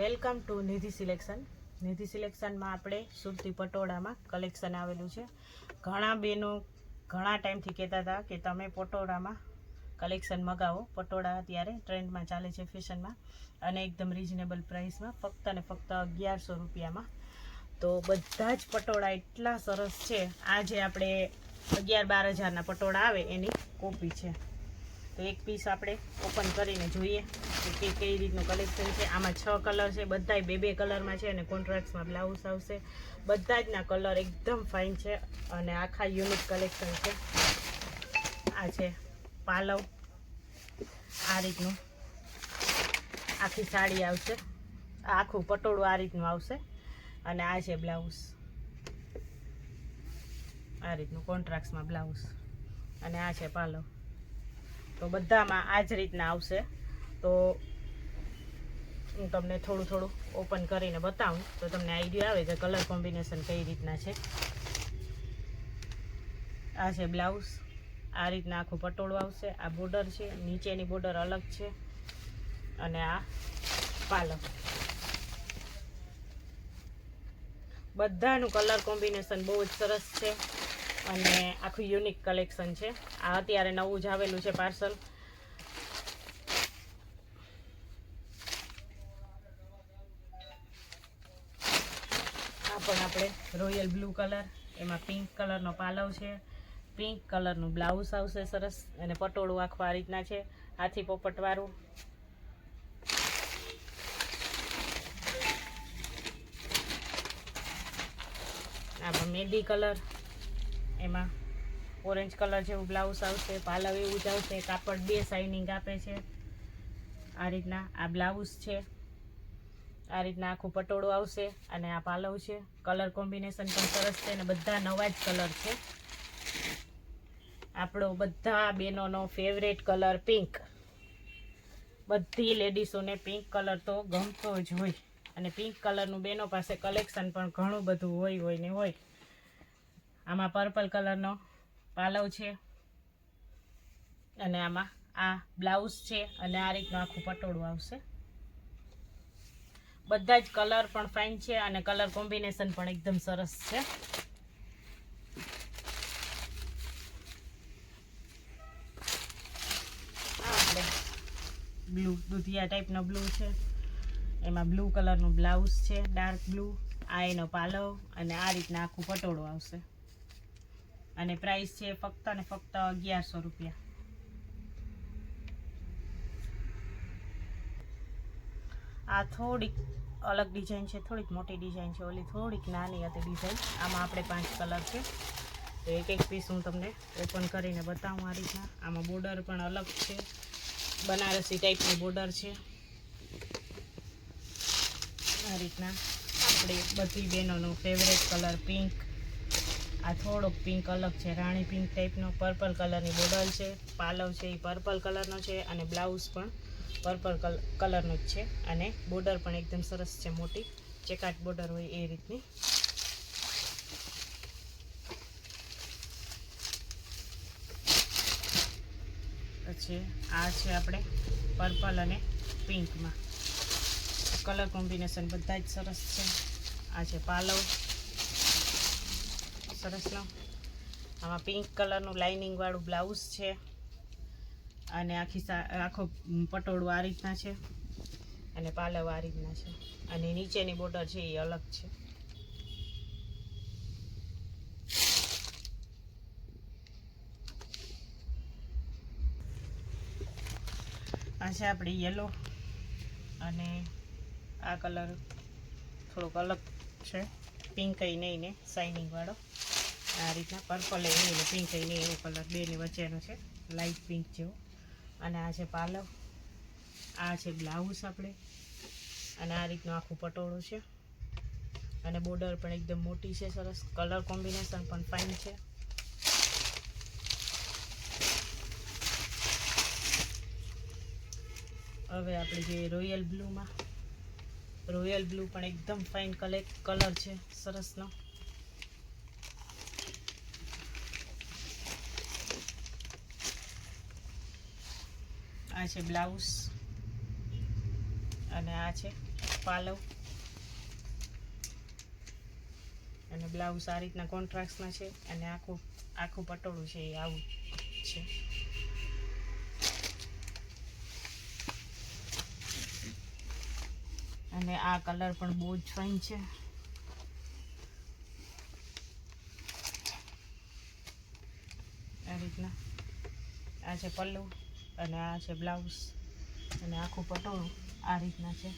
Welcome to Nidhi selection. Nidhi સિલેક્શનમાં આપણે સુરતી પટોળામાં collection આવેલું છે. ઘણા બહેનો ઘણા ટાઈમથી કહેતા હતા કે તમે પટોળામાં કલેક્શન મગાવો. પટોળા અત્યારે ટ્રેન્ડમાં ચાલે છે ફેશનમાં અને એકદમ રિઝનેબલ પ્રાઇસમાં ફક્ત ને ફક્ત અગિયારસો રૂપિયામાં. તો બધા જ પટોળા એટલા સરસ છે. આ જે આપણે અગિયાર બાર હજારના પટોળા આવે એની કોપી છે. તો એક પીસ આપણે ઓપન કરીને જોઈએ કે કઈ રીતનું કલેક્શન છે. આમાં છ કલર છે, બધાય બે બે કલરમાં છે અને કોન્ટ્રાક્ટ્સમાં બ્લાઉઝ આવશે. બધા જ ના કલર એકદમ ફાઇન છે અને આખા યુનિક કલેક્શન છે. આ છે પાલવ. આ રીતનું આખી સાડી આવશે. આખું પટોળું આ રીતનું આવશે અને આ છે બ્લાઉઝ આ રીતનું કોન્ટ્રાક્ટ્સમાં બ્લાઉઝ અને આ છે પાલવ. તો બધામાં આ જ રીતના આવશે. તો હું તમને થોડું થોડું ઓપન કરીને બતાવું. તો તમને આઈડિયા આવે કે કલર કોમ્બિનેશન કઈ રીતના છે. આ છે બ્લાઉઝ. આ રીતના આખું પટોળું આવશે. આ બોર્ડર છે. નીચેની બોર્ડર અલગ છે. અને આ પાલક. બધાનું કલર કોમ્બિનેશન બહુ જ સરસ છે. અને આખું યુનિક કલેક્શન છે. આ અત્યારે નવું જ આવેલું છે પાર્સલ આ પણ આપણે રોયલ બ્લુ કલર એમાં પિંક કલરનો પાલવ છે. પિંક કલરનું બ્લાઉઝ આવશે સરસ, અને પટોળું આખું આ રીતના છે. હાથી પોપટવાળું. આ પણ કલર એમાં ઓરેન્જ કલર જેવું બ્લાઉઝ આવશે, પાલવ એવું જ આવશે, કાપડ બે શાઇનિંગ આપે છે. આ રીતના આ બ્લાઉઝ છે. આ રીતના આખું પટોળું આવશે અને આ પાલવ છે. કલર કોમ્બિનેશન પણ સરસ છે અને બધા નવા જ કલર છે. આપણો બધા બહેનોનો ફેવરેટ કલર પિંક બધી લેડીસોને પિંક કલર તો ગમતો જ હોય. અને પિંક કલરનું બેનો પાસે કલેક્શન પણ ઘણું બધું હોય હોય ને હોય. આમાં પર્પલ કલરનો પાલવ છે. અને આમાં આ બ્લાઉઝ છે અને આ રીતનું આખું પટોળું આવશે. બધા જ કલર પણ ફાઇન છે અને કલર કોમ્બિનેશન પણ એકદમ સરસ છે. બ્લુ દુધિયા ટાઈપનો બ્લુ છે. એમાં બ્લુ કલરનું બ્લાઉઝ છે ડાર્ક બ્લુ આ એનો પાલવ અને આ રીતના આખું પટોળું આવશે. અને પ્રાઇસ છે ફક્ત ને ફક્ત અગિયારસો રૂપિયા. આ થોડીક અલગ ડિઝાઇન છે, થોડીક મોટી ડિઝાઇન છે, ઓલી થોડીક નાની હતી ડિઝાઇન આમાં આપણે પાંચ કલર છે. તો એક એક પીસ હું તમને ઓપન કરીને બતાવું આ રીતના. આમાં બોર્ડર પણ અલગ છે. બનારસી ટાઈપની બોર્ડર છે. આ રીતના. આપણે બધી બહેનોનો ફેવરેટ કલર પિંક આ થોડોક પિંક અલગ છે. રાણી પિંક ટાઈપનો પર્પલ કલરની બોર્ડર છે. પાલવ છે એ પર્પલ કલરનો છે અને બ્લાઉઝ પણ પર્પલ કલરનો જ છે. અને બોર્ડર પણ એકદમ સરસ છે, મોટી. ચેકાટ બોર્ડર હોય એ રીતની. પછી આ છે આપણે પર્પલ અને પિંકમાં કલર કોમ્બિનેશન બધા જ સરસ છે. આ છે પાલવ. સરસનો આમાં પિંક કલરનું લાઇનિંગવાળું બ્લાઉઝ છે. અને આખી આખો પટોળું આ રીતના છે. અને પાલવ આ રીતના છે. અને નીચેની બોર્ડર છે એ અલગ છે. આ છે આપણે યલો અને આ કલર થોડોક અલગ છે. પિંક નહીં ને શાઇનિંગ વાળો. આ રીતના પર્પલ એની પિંક નહીં એવો કલર બેની વચ્ચેનો છે લાઇટ પિંક જેવો. અને આ છે પાલવ આ છે બ્લાઉઝ આપણે. અને આ રીતનું આખું પટોળું છે. અને બોર્ડર પણ એકદમ મોટી છે, સરસ કલર કોમ્બિનેશન પણ ફાઇન છે. હવે આપણે જોઈએ રોયલ બ્લુમાં રોયલ બ્લુ પણ એકદમ ફાઇન કલેક્ટ કલર છે સરસનો આ છે બ્લાઉઝ અને આ છે પાલવ. અને બ્લાઉઝ આ રીતના કોન્ટ્રાક્ટના છે અને આખું આખું પટોળું છે એ આવું છે. અને આ કલર પણ બહુ જ ફાઇન છે. આ રીતના. આ છે પલ્લુ. અને આ છે બ્લાઉઝ અને આખું પટોળું આ રીતના છે.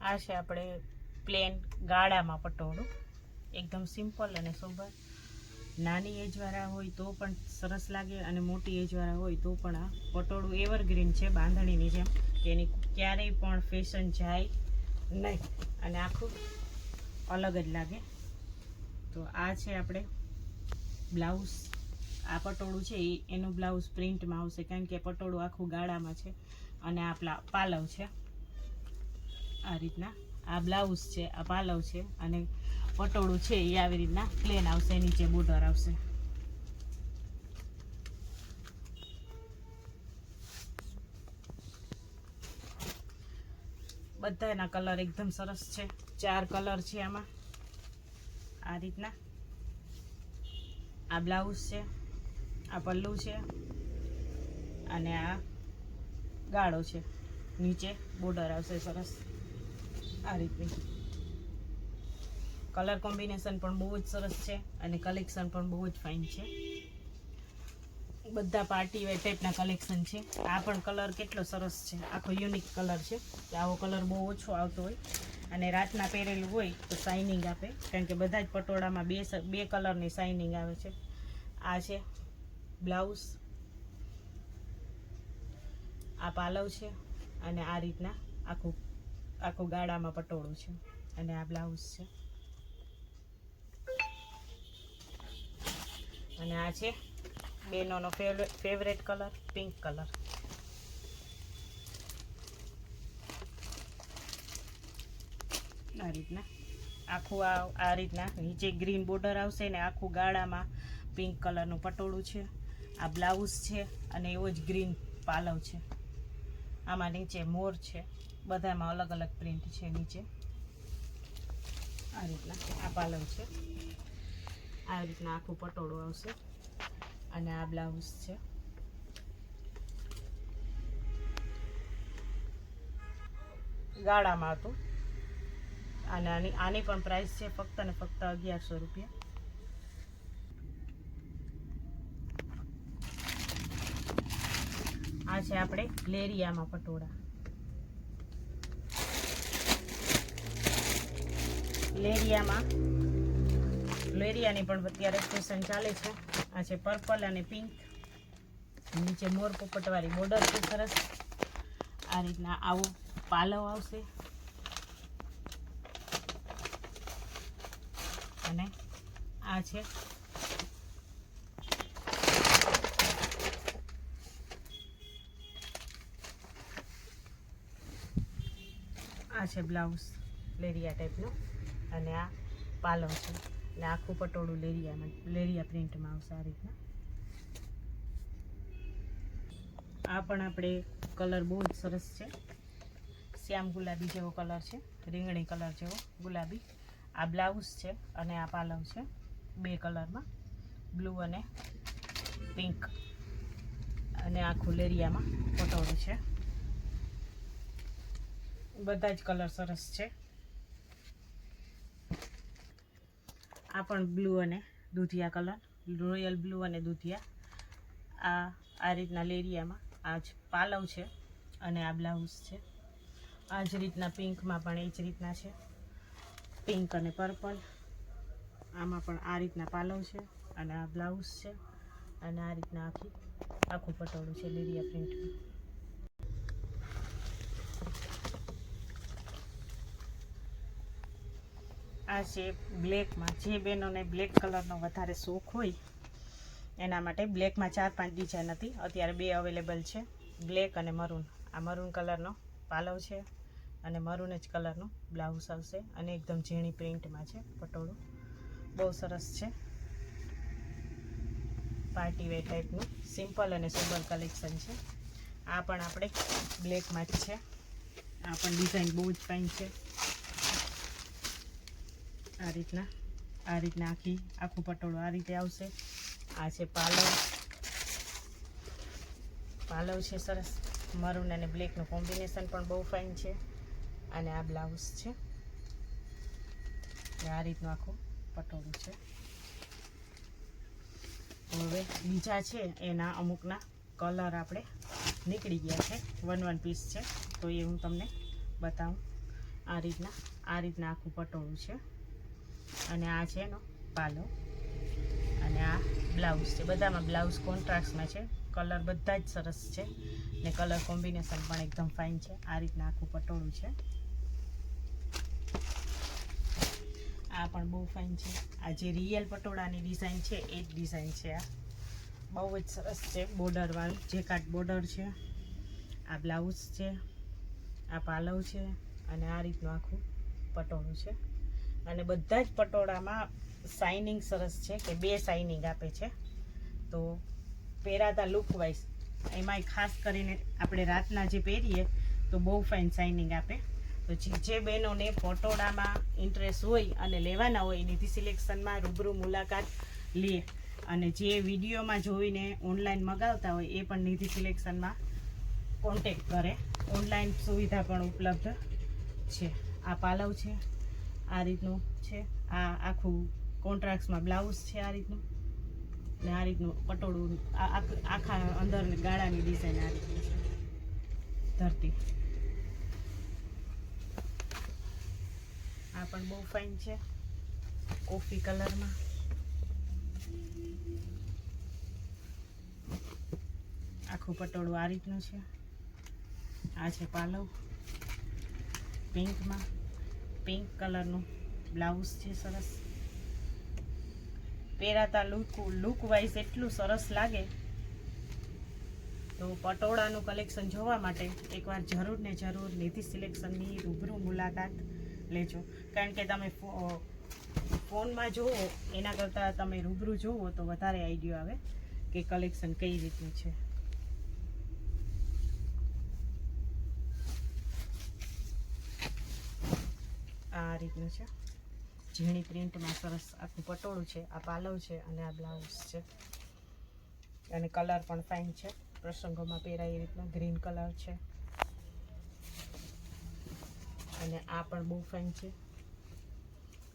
આ છે આપણે પ્લેન ગાળામાં પટોળું. એકદમ સિમ્પલ અને સોબર નાની એજવાળા હોય તો પણ સરસ લાગે અને મોટી એજવાળા હોય તો પણ આ પટોળું એવરગ્રીન છે, બાંધણીની જેમ, કે એની ક્યારેય પણ ફેશન જાય નહીં, અને આખું અલગ જ લાગે. તો આ છે આપણે બ્લાઉઝ, આ પટોળું છે, એ, એનું બ્લાઉઝ પ્રિન્ટમાં આવશે, કારણ કે પટોળું આખું ગાળામાં છે, અને આ પ્લા, પાલવ છે. આ રીતના. આ બ્લાઉઝ છે, આ પાલવ છે, અને પટોળું છે, એ આવી રીતના પ્લેન આવશે, નીચે બોર્ડર આવશે. બધાના કલર એકદમ સરસ છે. ચાર કલર છે આમાં. આ રીતના. આ બ્લાઉઝ છે, આ પલ્લુ છે અને આ ગાળો છે. નીચે બોર્ડર આવશે સરસ. આ રીતની. કલર કોમ્બિનેશન પણ બહુ જ સરસ છે અને કલેક્શન પણ બહુ જ ફાઇન છે. બધા પાર્ટી વેર ટાઈપના કલેક્શન છે. આ પણ કલર કેટલો સરસ છે. આખો યુનિક કલર છે. આવો કલર બહુ ઓછો આવતો હોય અને રાતના પહેરેલું હોય તો શાઇનિંગ આપે. કારણ કે બધા જ પટોળામાં બે બે કલરની શાઇનિંગ આવે છે. આ છે બ્લાઉઝ આ પાલવ છે અને આ રીતના આખું આખું ગાળામાં પટોળું છે. અને આ બ્લાઉઝ છે. અને આ છે બેનોનો ફેવરેટ કલર પિંક કલર આ રીતના. આખું આ આ રીતના. નીચે ગ્રીન બોર્ડર આવશે ને આખું ગાળામાં પિંક કલરનું પટોળું છે. આ બ્લાઉઝ છે અને એવો જ ગ્રીન પાલવ છે. આમાં નીચે મોર છે. બધામાં અલગ અલગ પ્રિન્ટ છે નીચે. આ રીતના આ પાલવ છે. આ રીતના આખું પટોળું આવશે. અને આ બ્લાઉઝ છે. ગાળામાં હતું. અને આની આની પણ પ્રાઇસ છે ફક્ત ને ફક્ત અગિયારસો રૂપિયા. આ છે આપણે લેરિયામાં પટોળા. લેરિયામાં, લેરિયાની પણ અત્યારે ફેશન ચાલે છે. આ છે પર્પલ અને પિંક નીચે મોર પોપટવાળી બોર્ડર છે સરસ. આ રીતના આવો પાલવ આવશે. અને આ છે આ છે બ્લાઉઝ લેરિયા ટાઈપનું અને આ પાલવ છે. એટલે આખું પટોળું લેરિયામાં લેરિયા પ્રિન્ટમાં આવશે આ રીતના. આ પણ આપણે કલર બહુ જ સરસ છે. શ્યામ ગુલાબી જેવો કલર છે, રીંગણી કલર જેવો ગુલાબી. આ બ્લાઉઝ છે અને આ પાલવ છે, બે કલરમાં, બ્લુ અને પિંક. અને આખું લેરિયામાં પટોળું છે. બધા જ કલર સરસ છે. આ પણ બ્લુ અને દૂધિયા કલર રોયલ બ્લુ અને દૂધિયા. આ આ રીતના લેરિયામાં, આ જ પાલવ છે અને આ બ્લાઉઝ છે. આ જ રીતના પિંકમાં પણ એ જ રીતના છે. પિંક અને પર્પલ આમાં પણ આ રીતના પાલવ છે અને આ બ્લાઉઝ છે અને આ રીતના આખી, આખું પટોળું છે લેરિયા પ્રિન્ટમાં આ છે બ્લેકમાં, જે બહેનોને બ્લેક કલરનો વધારે શોખ હોય, એના માટે બ્લેકમાં ચાર પાંચ ડિઝાઇન હતી. અત્યારે બે અવેલેબલ છે. બ્લેક અને મરૂન આ મરૂન કલરનો પાલવ છે અને મરૂન જ કલરનો બ્લાઉઝ આવશે અને એકદમ ઝીણી પ્રિન્ટમાં છે, પટોળું. બહુ સરસ છે. પાર્ટી વેર ટાઈપનું સિમ્પલ અને સોબર કલેક્શન છે. આ પણ આપણે બ્લેકમાં જ છે. આ પણ ડિઝાઇન બહુ જ ફાઇન છે. આ રીતના આ રીતના આખી, આખું પટોળું આ રીતે આવશે. આ છે પાલવ. પાલવ છે સરસ. મરૂન અને બ્લેકનું કોમ્બિનેશન પણ બહુ ફાઇન છે. અને આ બ્લાઉઝ છે. આ રીતનું આખું પટોળું છે. હવે બીજા છે એના અમુકના કલર આપણે નીકળી ગયા છે. વન વન પીસ છે. તો એ હું તમને બતાવું. આ રીતના આ રીતના આખું પટોળું છે. અને આ છે એનો પાલો. અને આ બ્લાઉઝ છે. બધામાં બ્લાઉઝ કોન્ટ્રાસ્ટમાં છે. કલર બધા જ સરસ છે. ને કલર કોમ્બિનેશન પણ એકદમ ફાઇન છે. આ રીતના આખું પટોળું છે. આ પણ બહુ ફાઇન છે. આ જે રિયલ પટોળાની ડિઝાઇન છે, એ જ ડિઝાઇન છે આ. બહુ જ સરસ છે બોર્ડરવાળું જે કાટ બોર્ડર છે. આ બ્લાઉઝ છે. આ પાલવ છે. અને આ રીતનું આખું પટોળું છે. અને બધા જ પટોળામાં શાઇનિંગ સરસ છે કે બે શાઇનિંગ આપે છે. તો પહેરાતા લુક વાઇઝ એમાંય ખાસ કરીને આપણે રાતના જે પહેરીએ, તો બહુ ફાઇન શાઇનિંગ આપે. તો જે જે બહેનોને પટોળામાં ઇન્ટરેસ્ટ હોય અને લેવાના હોય નિધિ સિલેક્શનમાં રૂબરૂ મુલાકાત લે. અને જે વિડીયોમાં જોઈને ઓનલાઈન મગાવતા હોય, એ પણ નિધિ સિલેક્શનમાં કોન્ટેક કરે. ઓનલાઈન સુવિધા પણ ઉપલબ્ધ છે. આ પાલવ છે. આ રીતનું છે. આ આખું કોન્ટ્રાક્ટમાં બ્લાઉઝ છે આ રીતનું. ને આ રીતનું પટોળું આખા અંદર ગાળાની ડિઝાઇન આ રીતની છે. ધરતી. આ પણ બહુ ફાઇન છે. કોફી કલરમાં. આખું પટોળું આ રીતનું છે. આ છે પાલવ. પિંકમાં. પિંક કલરનું બ્લાઉઝ છે સરસ. પહેરાતા લુક લુક વાઇઝ એટલું સરસ લાગે. તો પટોળાનું કલેક્શન જોવા માટે એકવાર જરૂર ને જરૂર નિધિ સિલેક્શનની રૂબરૂ મુલાકાત લેજો. કારણ કે તમે ફોનમાં જુઓ, એના કરતાં તમે રૂબરૂ જુઓ તો વધારે આઈડિયો આવે કે કલેક્શન કઈ રીતનું છે. આ રીતનું છે. ઝીણી પ્રિન્ટમાં સરસ આખું પટોળું છે, આ પાલવ છે અને આ બ્લાઉઝ છે. અને કલર પણ ફાઇન છે. પ્રસંગોમાં પહેરાય એ રીતનો ગ્રીન કલર છે. અને આ પણ બહુ ફાઇન છે.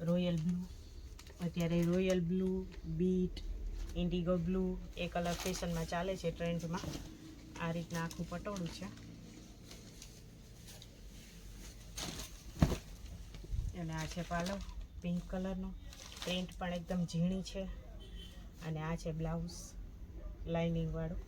રોયલ બ્લુ, અત્યારે રોયલ બ્લુ, બીટ, ઇન્ડિગો બ્લુ એ કલર ફેશનમાં ચાલે છે ટ્રેન્ડમાં. આ રીતના આખું પટોળું છે. અને આ છે પાલવ પિંક કલરનો પ્રિન્ટ પણ એકદમ ઝીણી છે. અને આ છે બ્લાઉઝ લાઇનિંગ વાળું.